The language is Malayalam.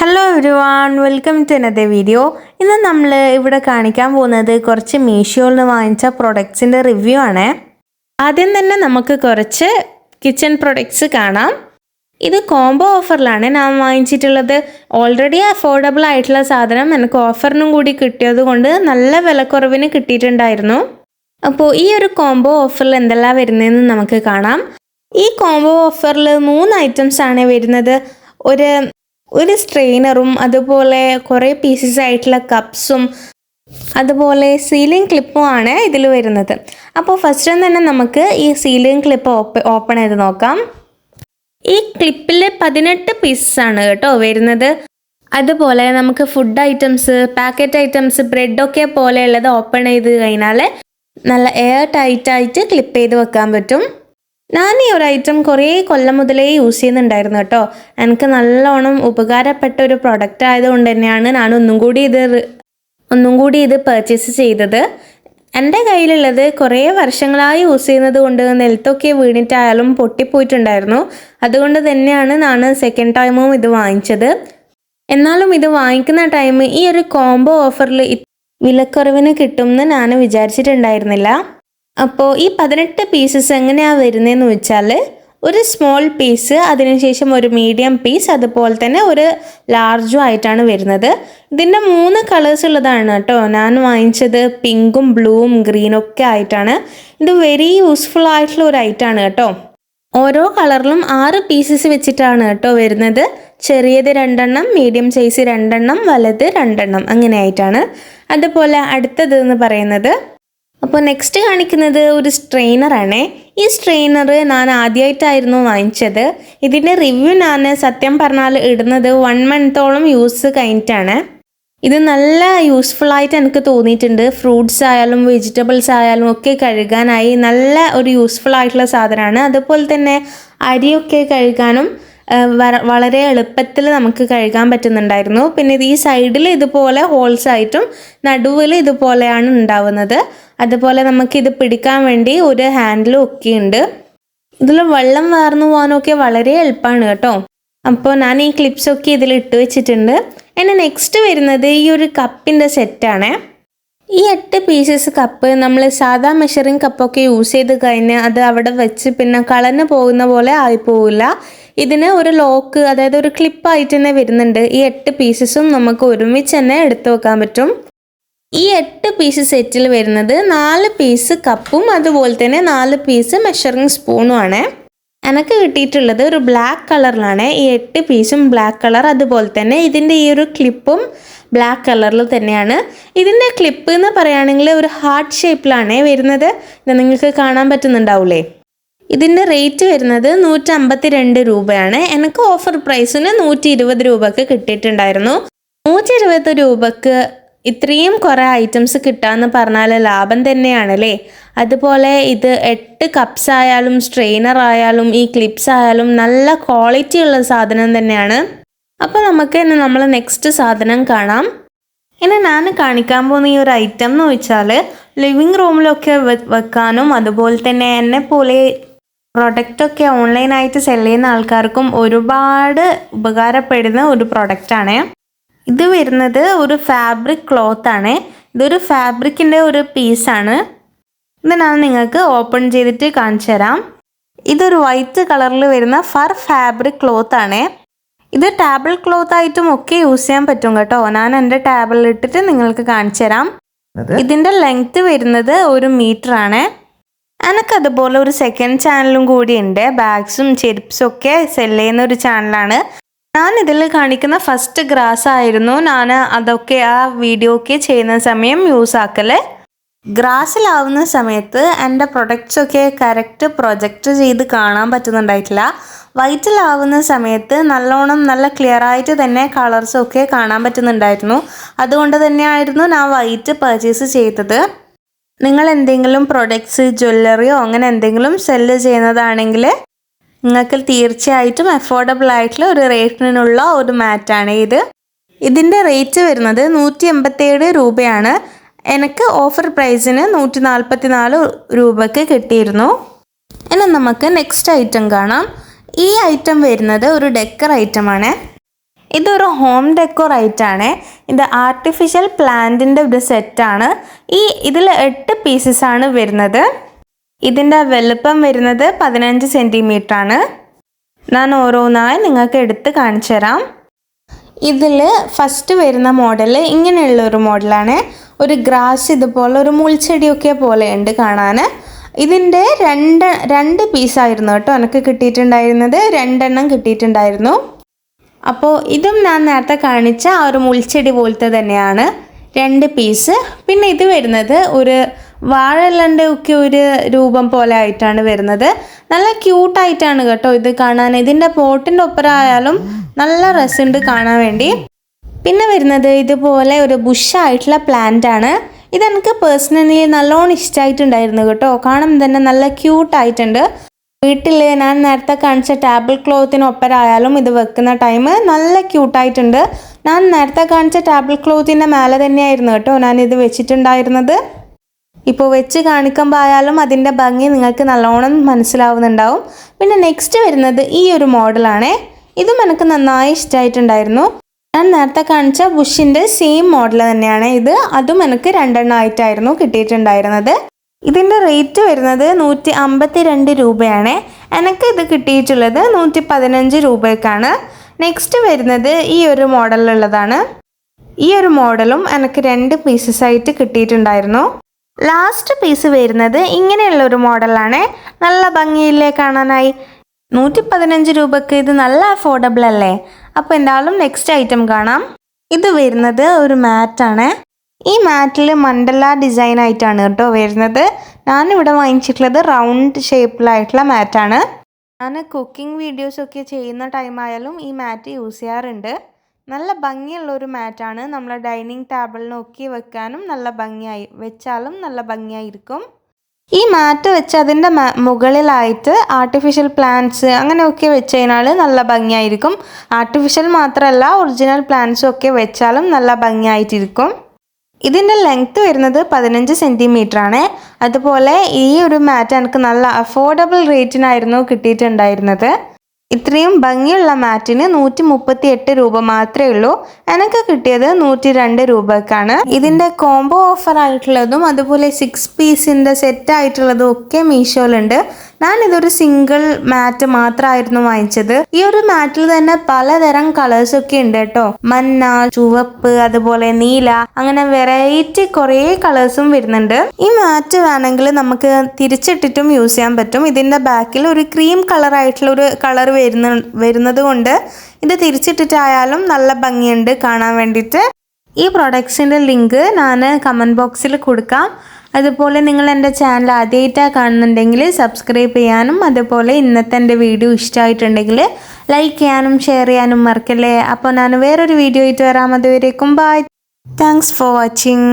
Hello everyone welcome to another video ഇന്ന് നമ്മൾ ഇവിടെ കാണിക്കാൻ പോകുന്നത് കുറച്ച് മീഷോയിൽ നിന്ന് വാങ്ങിച്ച പ്രൊഡക്ട്സിന്റെ റിവ്യൂ ആണ്. ആദ്യം തന്നെ നമുക്ക് കുറച്ച് കിച്ചൺ പ്രൊഡക്ട്സ് കാണാം. ഇത് കോംബോ ഓഫറിലാണ് ഞാൻ വാങ്ങിച്ചിട്ടുള്ളത്. ഓൾറെഡി അഫോർഡബിൾ ആയിട്ടുള്ള സാധനം എനിക്ക് ഓഫറിനും കൂടി കിട്ടിയത് കൊണ്ട് നല്ല വിലക്കുറവിന് കിട്ടിയിട്ടുണ്ടായിരുന്നു. അപ്പോൾ ഈ ഒരു കോംബോ ഓഫറിൽ എന്തെല്ലാം വരുന്നതെന്ന് നമുക്ക് കാണാം. ഈ കോംബോ ഓഫറിൽ മൂന്ന് ഐറ്റംസ് ആണ് വരുന്നത്. ഒരു ഒരു സ്ട്രെയിനറും അതുപോലെ കുറേ പീസസ് ആയിട്ടുള്ള കപ്സും അതുപോലെ സീലിംഗ് ക്ലിപ്പും ആണ് ഇതിൽ വരുന്നത്. അപ്പോൾ ഫസ്റ്റ് തന്നെ നമുക്ക് ഈ സീലിംഗ് ക്ലിപ്പ് ഓപ്പ ഓപ്പൺ ചെയ്ത് നോക്കാം. ഈ ക്ലിപ്പിൽ പതിനെട്ട് ആണ് കേട്ടോ വരുന്നത്. അതുപോലെ നമുക്ക് ഫുഡ് ഐറ്റംസ് പാക്കറ്റ് ഐറ്റംസ് ബ്രെഡൊക്കെ പോലെയുള്ളത് ഓപ്പൺ ചെയ്ത് കഴിഞ്ഞാൽ നല്ല എയർ ടൈറ്റായിട്ട് ക്ലിപ്പ് ചെയ്ത് വെക്കാൻ പറ്റും. ഞാൻ ഈ ഒരു ഐറ്റം കുറേ കൊല്ലം മുതലേ യൂസ് ചെയ്യുന്നുണ്ടായിരുന്നു കേട്ടോ. എനിക്ക് നല്ലോണം ഉപകാരപ്പെട്ട ഒരു പ്രൊഡക്റ്റ് ആയതുകൊണ്ട് തന്നെയാണ് ഞാൻ ഒന്നും കൂടി ഇത് ഒന്നും കൂടി ഇത് പർച്ചേസ് ചെയ്തത്. എന്റെ കയ്യിലുള്ളത് കുറേ വർഷങ്ങളായി യൂസ് ചെയ്യുന്നത് കൊണ്ട് നിലത്തൊക്കെ വീണിട്ടായാലും പൊട്ടിപ്പോയിട്ടുണ്ടായിരുന്നു. അതുകൊണ്ട് തന്നെയാണ് ഞാൻ സെക്കൻഡ് ടൈമും ഇത് വാങ്ങിച്ചത്. എന്നാലും ഇത് വാങ്ങിക്കുന്ന ടൈം ഈ ഒരു കോംബോ ഓഫറിൽ വിലക്കുറവിന് കിട്ടുമെന്ന് ഞാൻ വിചാരിച്ചിട്ടുണ്ടായിരുന്നില്ല. അപ്പോൾ ഈ പതിനെട്ട് പീസസ് എങ്ങനെയാണ് വരുന്നതെന്ന് വെച്ചാൽ ഒരു സ്മോൾ പീസ് അതിനുശേഷം ഒരു മീഡിയം പീസ് അതുപോലെ തന്നെ ഒരു ലാർജും ആയിട്ടാണ് വരുന്നത്. ഇതിന്റെ മൂന്ന് കളേഴ്സ് ഉള്ളതാണ് കേട്ടോ. ഞാൻ വാങ്ങിച്ചത് പിങ്കും ബ്ലൂവും ഗ്രീനും ഒക്കെ ആയിട്ടാണ്. ഇത് വെരി യൂസ്ഫുൾ ആയിട്ടുള്ള ഒരു ഐറ്റമാണ് കേട്ടോ. ഓരോ കളറിലും ആറ് പീസസ് വെച്ചിട്ടാണ് കേട്ടോ വരുന്നത്. ചെറിയത് രണ്ടെണ്ണം മീഡിയം സൈസ് രണ്ടെണ്ണം വലുത് രണ്ടെണ്ണം അങ്ങനെ ആയിട്ടാണ്. അതുപോലെ അടുത്തത് എന്ന് പറയുന്നത് അപ്പോൾ നെക്സ്റ്റ് കാണിക്കുന്നത് ഒരു സ്ട്രെയിനറാണ് ഈ സ്ട്രെയിനർ ഞാൻ ആദ്യമായിട്ടായിരുന്നു വാങ്ങിച്ചത്. ഇതിന്റെ റിവ്യൂ ഞാൻ സത്യം പറഞ്ഞാൽ ഇടുന്നത് വൺ മന്തോളം യൂസ് കഴിഞ്ഞിട്ടാണ്. ഇത് നല്ല യൂസ്ഫുൾ ആയിട്ട് എനിക്ക് തോന്നിയിട്ടുണ്ട്. ഫ്രൂട്ട്സ് ആയാലും വെജിറ്റബിൾസ് ആയാലും ഒക്കെ കഴുകാനായി നല്ല ഒരു യൂസ്ഫുൾ ആയിട്ടുള്ള സാധനമാണ്. അതുപോലെ തന്നെ അരിയൊക്കെ കഴുകാനും വളരെ എളുപ്പത്തിൽ നമുക്ക് കഴുകാൻ പറ്റുന്നുണ്ടായിരുന്നു. പിന്നെ ഇത് ഈ സൈഡിൽ ഇതുപോലെ ഹോൾസ് ആയിട്ടും നടുവിൽ ഇതുപോലെയാണ് ഉണ്ടാവുന്നത്. അതുപോലെ നമുക്കിത് പിടിക്കാൻ വേണ്ടി ഒരു ഹാൻഡിലും ഒക്കെ ഉണ്ട് ഇതിൽ വെള്ളം വാർന്നു പോകാനൊക്കെ വളരെ എളുപ്പമാണ് കേട്ടോ. അപ്പോൾ ഞാൻ ഈ ക്ലിപ്സൊക്കെ ഇതിൽ ഇട്ട് വെച്ചിട്ടുണ്ട്. എന്നെ നെക്സ്റ്റ് വരുന്നത് ഈ ഒരു കപ്പിന്റെ സെറ്റാണ് ഈ എട്ട് പീസസ് കപ്പ് നമ്മൾ സാധാ മെഷറിങ് കപ്പൊക്കെ യൂസ് ചെയ്ത് കഴിഞ്ഞ് അത് അവിടെ വെച്ച് പിന്നെ കളഞ്ഞു പോകുന്ന പോലെ ആയിപ്പോവില്ല. ഇതിന് ഒരു ലോക്ക് അതായത് ഒരു ക്ലിപ്പായിട്ട് തന്നെ വരുന്നുണ്ട്. ഈ എട്ട് പീസസും നമുക്ക് ഒരുമിച്ച് തന്നെ എടുത്തു വെക്കാൻ പറ്റും. ഈ എട്ട് പീസ് സെറ്റിൽ വരുന്നത് നാല് പീസ് കപ്പും അതുപോലെ തന്നെ നാല് പീസ് മെഷറിങ് സ്പൂണും ആണ്. എനിക്ക് കിട്ടിയിട്ടുള്ളത് ഒരു ബ്ലാക്ക് കളറിലാണ് ഈ എട്ട് പീസും ബ്ലാക്ക് കളർ അതുപോലെ തന്നെ ഇതിന്റെ ഈ ഒരു ക്ലിപ്പും ബ്ലാക്ക് കളറിൽ തന്നെയാണ്. ഇതിന്റെ ക്ലിപ്പ് എന്ന് പറയുകയാണെങ്കിൽ ഒരു ഹാർട്ട് ഷേപ്പിലാണ് വരുന്നത്. നിങ്ങൾക്ക് കാണാൻ പറ്റുന്നുണ്ടാവില്ലേ ഇതിന്റെ റേറ്റ് വരുന്നത് നൂറ്റി അമ്പത്തി രണ്ട് രൂപയാണ്. എനിക്ക് ഓഫർ പ്രൈസിന് നൂറ്റി ഇരുപത് രൂപക്ക് കിട്ടിയിട്ടുണ്ടായിരുന്നു. നൂറ്റി ഇരുപത് രൂപക്ക് ഇത്രയും കുറേ ഐറ്റംസ് കിട്ടാന്ന് പറഞ്ഞാൽ ലാഭം തന്നെയാണല്ലേ? അതുപോലെ ഇത് എട്ട് കപ്സ് ആയാലും സ്ട്രെയിനർ ആയാലും ഈ ക്ലിപ്സ് ആയാലും നല്ല ക്വാളിറ്റി ഉള്ള സാധനം തന്നെയാണ്. അപ്പോൾ നമുക്ക് ഇനി നമ്മൾ നെക്സ്റ്റ് സാധനം കാണാം. ഇനി ഞാൻ കാണിക്കാൻ പോകുന്ന ഈ ഒരു ഐറ്റം എന്ന് വെച്ചാൽ ലിവിങ് റൂമിലൊക്കെ വെക്കാനും അതുപോലെ തന്നെ എന്നെ പോലെ പ്രൊഡക്റ്റൊക്കെ ഓൺലൈനായിട്ട് സെൽ ചെയ്യുന്ന ആൾക്കാർക്കും ഒരുപാട് ഉപകാരപ്പെടുന്ന ഒരു പ്രൊഡക്റ്റാണ് ഇത് വരുന്നത് ഒരു ഫാബ്രിക് ക്ലോത്ത് ആണ്. ഇതൊരു ഫാബ്രിക്കിന്റെ ഒരു പീസാണ് ഇത് ഞാൻ നിങ്ങൾക്ക് ഓപ്പൺ ചെയ്തിട്ട് കാണിച്ചു തരാം. ഇതൊരു വൈറ്റ് കളറിൽ വരുന്ന ഫർ ഫാബ്രിക് ക്ലോത്ത് ആണ്. ഇത് ടേബിൾ ക്ലോത്ത് ആയിട്ടും ഒക്കെ യൂസ് ചെയ്യാൻ പറ്റും കേട്ടോ. ഞാൻ എന്റെ ടേബിളിൽ ഇട്ടിട്ട് നിങ്ങൾക്ക് കാണിച്ചു തരാം. ഇതിന്റെ ലെങ്ത് വരുന്നത് ഒരു മീറ്റർ ആണ്. എനിക്ക് അതുപോലെ ഒരു സെക്കൻഡ് ചാനലും കൂടി ഉണ്ട്. ബാഗ്സും ചെരുപ്സും ഒക്കെ സെൽ ചെയ്യുന്ന ഒരു ചാനലാണ് ഞാൻ ഇതിൽ കാണിക്കുന്ന ഫസ്റ്റ് ഗ്രാസ് ആയിരുന്നു. ഞാൻ അതൊക്കെ ആ വീഡിയോ ഒക്കെ ചെയ്യുന്ന സമയം യൂസ് ആക്കൽ. ഗ്രാസിലാവുന്ന സമയത്ത് എന്റെ പ്രൊഡക്ട്സ് ഒക്കെ കറക്റ്റ് പ്രൊജക്റ്റ് ചെയ്ത് കാണാൻ പറ്റുന്നുണ്ടായിട്ടില്ല. വൈറ്റിലാവുന്ന സമയത്ത് നല്ലോണം നല്ല ക്ലിയർ ആയിട്ട് തന്നെ കളർസ് ഒക്കെ കാണാൻ പറ്റുന്നുണ്ടായിരുന്നു. അതുകൊണ്ട് തന്നെയായിരുന്നു ഞാൻ വൈറ്റ് പർച്ചേസ് ചെയ്തത്. നിങ്ങൾ എന്തെങ്കിലും പ്രൊഡക്ട്സ് ജ്വല്ലറിയോ അങ്ങനെ എന്തെങ്കിലും സെല്ല് ചെയ്യുന്നതാണെങ്കിൽ നിങ്ങൾക്ക് തീർച്ചയായിട്ടും അഫോർഡബിൾ ആയിട്ടുള്ള ഒരു റേറ്റിനുള്ള ഒരു മാറ്റാണ് ഇത്. ഇതിന്റെ റേറ്റ് വരുന്നത് നൂറ്റി എൺപത്തേഴ് രൂപയാണ്. എനിക്ക് ഓഫർ പ്രൈസിന് നൂറ്റി നാൽപ്പത്തി നാല് രൂപയ്ക്ക് കിട്ടിയിരുന്നു. ഇനി നമുക്ക് നെക്സ്റ്റ് ഐറ്റം കാണാം. ഈ ഐറ്റം വരുന്നത് ഒരു ഡെക്കർ ഐറ്റമാണ് ഇതൊരു ഹോം ഡെക്കോർ ഐറ്റാണ് ഇത് ആർട്ടിഫിഷ്യൽ പ്ലാന്റിന്റെ ഒരു സെറ്റാണ് ഈ ഇതിൽ എട്ട് പീസസ് ആണ് വരുന്നത്. ഇതിന്റെ വലുപ്പം വരുന്നത് പതിനഞ്ച് സെന്റിമീറ്റർ ആണ് ഞാൻ ഓരോന്നായി നിങ്ങൾക്ക് എടുത്ത് കാണിച്ചു തരാം. ഇതിൽ ഫസ്റ്റ് വരുന്ന മോഡൽ ഇങ്ങനെയുള്ള ഒരു മോഡലാണ് ഒരു ഗ്രാസ് ഇതുപോലെ ഒരു മുൾച്ചെടിയൊക്കെ പോലെ ഉണ്ട് കാണാൻ ഇതിന്റെ രണ്ട് രണ്ട് പീസായിരുന്നു കേട്ടോ എനിക്ക് കിട്ടിയിട്ടുണ്ടായിരുന്നത്. രണ്ടെണ്ണം കിട്ടിയിട്ടുണ്ടായിരുന്നു. അപ്പോൾ ഇതും ഞാൻ നേരത്തെ കാണിച്ച ആ ഒരു മുൾച്ചെടി പോലത്തെ തന്നെയാണ്. രണ്ട് പീസ് പിന്നെ ഇത് വരുന്നത് ഒരു വാഴലന്റെ ഒക്കെ ഒരു രൂപം പോലെ ആയിട്ടാണ് വരുന്നത്. നല്ല ക്യൂട്ടായിട്ടാണ് കേട്ടോ ഇത് കാണാൻ. ഇതിന്റെ പോട്ടിന്റെ ഒപ്പരായാലും നല്ല രസമുണ്ട് കാണാൻ വേണ്ടി. പിന്നെ വരുന്നത് ഇതുപോലെ ഒരു ബുഷായിട്ടുള്ള പ്ലാന്റ് ആണ്. ഇതെനിക്ക് പേഴ്സണലി നല്ലോണം ഇഷ്ടമായിട്ടുണ്ടായിരുന്നു കേട്ടോ. കാണാൻ തന്നെ നല്ല ക്യൂട്ടായിട്ടുണ്ട്. വീട്ടിൽ ഞാൻ നേരത്തെ കാണിച്ച ടേബിൾ ക്ലോത്തിനൊപ്പരായാലും ഇത് വെക്കുന്ന ടൈം നല്ല ക്യൂട്ടായിട്ടുണ്ട്. ഞാൻ നേരത്തെ കാണിച്ച ടേബിൾ ക്ലോത്തിന്റെ മേലെ തന്നെയായിരുന്നു കേട്ടോ ഞാൻ ഇത് വെച്ചിട്ടുണ്ടായിരുന്നത്. ഇപ്പോൾ വെച്ച് കാണിക്കുമ്പോൾ ആയാലും അതിന്റെ ഭംഗി നിങ്ങൾക്ക് നല്ലോണം മനസ്സിലാവുന്നുണ്ടാവും. പിന്നെ നെക്സ്റ്റ് വരുന്നത് ഈ ഒരു മോഡലാണേ ഇതും എനിക്ക് നന്നായി ഇഷ്ടമായിട്ടുണ്ടായിരുന്നു ഞാൻ നേരത്തെ കാണിച്ച ബുഷിന്റെ സെയിം മോഡൽ തന്നെയാണ് ഇത്. അതും എനിക്ക് രണ്ടെണ്ണമായിട്ടായിരുന്നു കിട്ടിയിട്ടുണ്ടായിരുന്നത്. ഇതിന്റെ റേറ്റ് വരുന്നത് നൂറ്റി അമ്പത്തി രണ്ട് രൂപയാണ്. എനിക്ക് ഇത് കിട്ടിയിട്ടുള്ളത് നൂറ്റി പതിനഞ്ച് രൂപയ്ക്കാണ് നെക്സ്റ്റ് വരുന്നത് ഈ ഒരു മോഡലിലുള്ളതാണ് ഈ ഒരു മോഡലും എനിക്ക് രണ്ട് പീസസ് ആയിട്ട് കിട്ടിയിട്ടുണ്ടായിരുന്നു. ലാസ്റ്റ് പീസ് വരുന്നത് ഇങ്ങനെയുള്ള ഒരു മോഡലാണ്. നല്ല ഭംഗിയില്ലേ കാണാനായി. നൂറ്റി പതിനഞ്ച് രൂപക്ക് ഇത് നല്ല അഫോർഡബിൾ അല്ലേ? അപ്പോൾ എന്തായാലും നെക്സ്റ്റ് ഐറ്റം കാണാം. ഇത് വരുന്നത് ഒരു മാറ്റാണ് ഈ മാറ്റിൽ മണ്ടല ഡിസൈൻ ആയിട്ടാണ് കേട്ടോ വരുന്നത്. ഞാനിവിടെ വാങ്ങിച്ചിട്ടുള്ളത് റൗണ്ട് ഷേപ്പിലായിട്ടുള്ള മാറ്റാണ് ഞാൻ കുക്കിംഗ് വീഡിയോസൊക്കെ ചെയ്യുന്ന ടൈമായാലും ഈ മാറ്റ് യൂസ് ചെയ്യാറുണ്ട്. നല്ല ഭംഗിയുള്ള ഒരു മാറ്റാണ്. നമ്മളെ ഡൈനിങ് ടേബിളിനൊക്കെ വെക്കാനും നല്ല ഭംഗിയായി വെച്ചാലും നല്ല ഭംഗിയായിരിക്കും. ഈ മാറ്റ് വെച്ച് അതിന്റെ മുകളിലായിട്ട് ആർട്ടിഫിഷ്യൽ പ്ലാന്റ്സ് അങ്ങനെയൊക്കെ വെച്ച് കഴിഞ്ഞാൽ നല്ല ഭംഗിയായിരിക്കും. ആർട്ടിഫിഷ്യൽ മാത്രമല്ല ഒറിജിനൽ പ്ലാന്റ്സും ഒക്കെ വെച്ചാലും നല്ല ഭംഗിയായിട്ടിരിക്കും. ഇതിന്റെ ലെങ്ത്ത് വരുന്നത് പതിനഞ്ച് സെന്റിമീറ്റർ ആണ്. അതുപോലെ ഈ ഒരു മാറ്റ് എനിക്ക് നല്ല അഫോർഡബിൾ റേറ്റിനായിരുന്നു കിട്ടിയിട്ടുണ്ടായിരുന്നത്. ഇത്രയും ഭംഗിയുള്ള മാറ്റിന് നൂറ്റി മുപ്പത്തി എട്ട് രൂപ മാത്രമേ ഉള്ളൂ. എനിക്ക് കിട്ടിയത് നൂറ്റി രണ്ട് രൂപക്കാണ്. ഇതിന്റെ കോംബോ ഓഫർ ആയിട്ടുള്ളതും അതുപോലെ സിക്സ് പീസിന്റെ സെറ്റ് ആയിട്ടുള്ളതും ഒക്കെ മീഷോയിലുണ്ട്. ഞാൻ ഇതൊരു സിംഗിൾ മാറ്റ് മാത്രമായിരുന്നു വാങ്ങിച്ചത്. ഈ ഒരു മാറ്റിൽ തന്നെ പലതരം കളേഴ്സ് ഒക്കെ ഉണ്ട് കേട്ടോ. മഞ്ഞ ചുവപ്പ് അതുപോലെ നീല അങ്ങനെ വെറൈറ്റി കുറേ കളേഴ്സും വരുന്നുണ്ട്. ഈ മാറ്റ് വേണമെങ്കിൽ നമുക്ക് തിരിച്ചിട്ടിട്ടും യൂസ് ചെയ്യാൻ പറ്റും. ഇതിന്റെ ബാക്കിൽ ഒരു ക്രീം കളർ ആയിട്ടുള്ള ഒരു കളർ വരുന്ന വരുന്നത് കൊണ്ട് ഇത് തിരിച്ചിട്ടിട്ടായാലും നല്ല ഭംഗിയുണ്ട് കാണാൻ വേണ്ടിയിട്ട്. ഈ പ്രൊഡക്ട്സിന്റെ ലിങ്ക് ഞാൻ കമന്റ് ബോക്സിൽ കൊടുക്കാം. അതുപോലെ നിങ്ങൾ എന്റെ ചാനൽ ആദ്യമായിട്ടാണ് കാണുന്നുണ്ടെങ്കിൽ സബ്സ്ക്രൈബ് ചെയ്യാനും അതുപോലെ ഇന്നത്തെ എന്റെ വീഡിയോ ഇഷ്ടമായിട്ടുണ്ടെങ്കിൽ ലൈക്ക് ചെയ്യാനും ഷെയർ ചെയ്യാനും മറക്കല്ലേ. അപ്പോൾ ഞാൻ വേറൊരു വീഡിയോ ആയിട്ട് വരാം. അതുവരേക്കും ബൈ താങ്ക്സ് ഫോർ വാച്ചിങ്